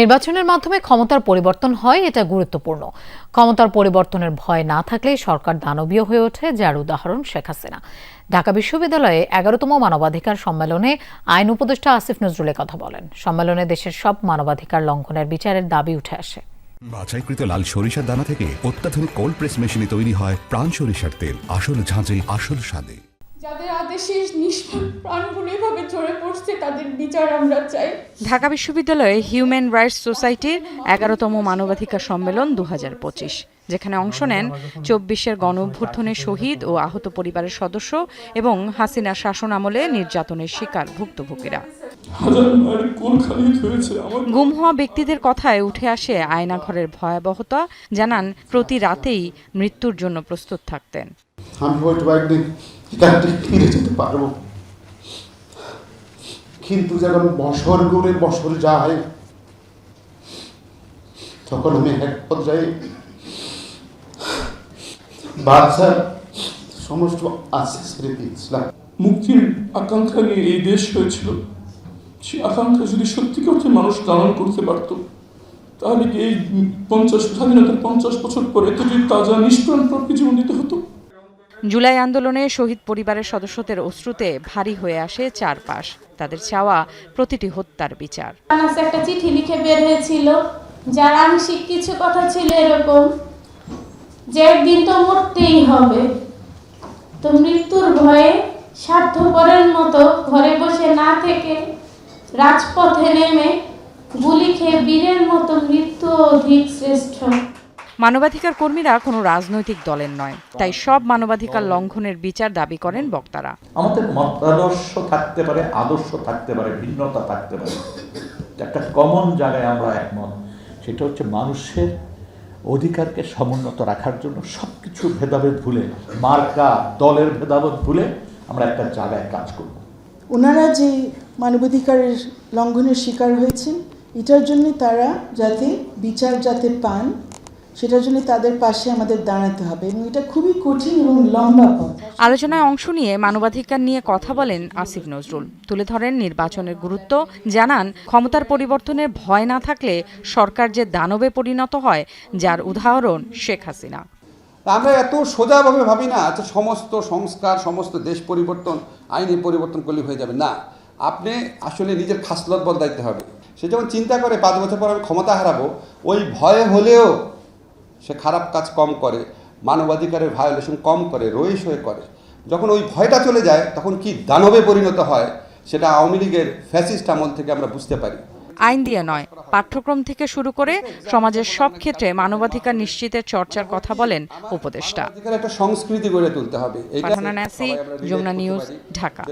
নির্বাচনের মাধ্যমে ক্ষমতার পরিবর্তন হয়, এটা গুরুত্বপূর্ণ। ক্ষমতার পরিবর্তনের ভয় না থাকলে সরকার দানবীয় হয়ে ওঠে, যার উদাহরণ শেখ হাসিনা। ঢাকা বিশ্ববিদ্যালয়ে এগারোতম মানবাধিকার সম্মেলনে আইন উপদেষ্টা আসিফ নজরুল এ কথা বলেন। সম্মেলনে দেশের সব মানবাধিকার লঙ্ঘনের বিচারের দাবি উঠে আসে। বাছাইকৃত লাল সরিষার দানা থেকে অত্যাধুনিক কোল্ড প্রেস মেশিনে তৈরি হয় প্রাণ সরিষার তেল। আসল ঝাঁঝে, আসল স্বাদে। যাদের আদেশে নিষ্পাপ প্রাণগুলো এভাবে ঝরে পড়ছে তাদের বিচার আমরা চাই। ঢাকা বিশ্ববিদ্যালয়ে হিউম্যান রাইটস সোসাইটির এগারোতম মানবাধিকার সম্মেলন দু হাজার পঁচিশ যেখানে অংশ নেন চব্বিশের গণ শহীদ ও আহত পরিবারের সদস্য এবং হাসিনা শাসন আমলে নির্যাতনের শিকার ভুক্তভোগীরা। গুম হওয়া ব্যক্তিদের কথায় উঠে আসে আয়নাঘরের ভয়াবহতা জানান প্রতি রাতেই মৃত্যুর জন্য প্রস্তুত থাকতেন। থেকে ফিরে যেতে পারব। কিন্তু যখন বছর ঘুরে বছর যায়, তখন আমি এক পর্যায়ে বাচ্চার সমস্ত আশা ছেড়ে দিয়েছিলাম মুক্তির আকাঙ্ক্ষা নিয়ে এই দেশ হয়েছিল। সেই আকাঙ্ক্ষা যদি সত্যি অর্থে মানুষ লালন করতে পারত, তাহলে কি এই পঞ্চাশ, স্বাধীনতার পঞ্চাশ বছর পরে এত যদি তাজা নিষ্প্রাণ প্রাপ্তি জীবন দিতে হতো? জুলাই আন্দোলনে শহীদ পরিবারের সদস্যদের অশ্রুতে ভারী হয়ে আসে চারপাশ। তাদের চাওয়া প্রতিটি হত্যার বিচার। একটা চিঠি লিখে বের হয়েছিল, যার আংশিক কিছু কথা ছিল এরকম, যে একদিন তো মরতেই হবে। তো মৃত্যুর ভয়ে স্বার্থপরের মতো ঘরে বসে না থেকে রাজপথে নেমে গুলি খেয়ে বীরের মতো মৃত্যু অধিক শ্রেষ্ঠ। মানবাধিকার কর্মীরা কোনো রাজনৈতিক দলের নয়। তাই সব মানবাধিকার লঙ্ঘনের বিচার দাবি করেন বক্তারা। আমাদের মতাদর্শ থাকতে পারে আদর্শ থাকতে পারে ভিন্নতা থাকতে পারে। একটা কমন জায়গায় আমরা একমত। সেটা হচ্ছে মানুষের অধিকারকে সমুন্নত রাখার জন্য সব কিছু ভেদাভেদ ভুলে মার্কা দলের ভেদাভেদ ভুলে আমরা একটা জায়গায় কাজ করব। ওনারা যে মানবাধিকারের লঙ্ঘনের শিকার হয়েছেন এটার জন্য তারা যাতে বিচার যাতে পান সেটার জন্য তাদের পাশে আমাদের দাঁড়াতে হবে এবং এটা খুবই কঠিন এবং লম্বা পথ। আলোচনায় অংশ নিয়ে মানবাধিকার নিয়ে কথা বলেন আসিফ নজরুল। তুলে ধরেন নির্বাচনের গুরুত্ব জানান ক্ষমতার পরিবর্তনের ভয় না থাকলে সরকার যে দানবে পরিণত হয় যার উদাহরণ শেখ হাসিনা। আমরা এত সোজাভাবে ভাবি না যে সমস্ত সংস্কার সমস্ত দেশ পরিবর্তন আইনি পরিবর্তন করলে হয়ে যাবে। না আপনি আসলে নিজের খাসলত বদলাইতে হবে। সে যখন চিন্তা করে পাঁচ বছর পর আমি ক্ষমতা হারাবো ওই ভয়ে হলেও সে খারাপ কাজ কম করে মানবাধিকারের ভায়োলেশন কম করে রইস হয়ে করে। যখন ওই ভয়টা চলে যায় তখন কি দানবে পরিণত হয় সেটা আওয়ামী লীগের ফ্যাসিস্ট আমল থেকে আমরা বুঝতে পারি। আইন দিয়ে নয় পাঠ্যক্রম থেকে শুরু করে সমাজের সব ক্ষেত্রে মানবাধিকার নিশ্চিতের চর্চার কথা বলেন উপদেষ্টা। একটা সংস্কৃতি গড়ে তুলতে হবে। যমুনা নিউজ, ঢাকা।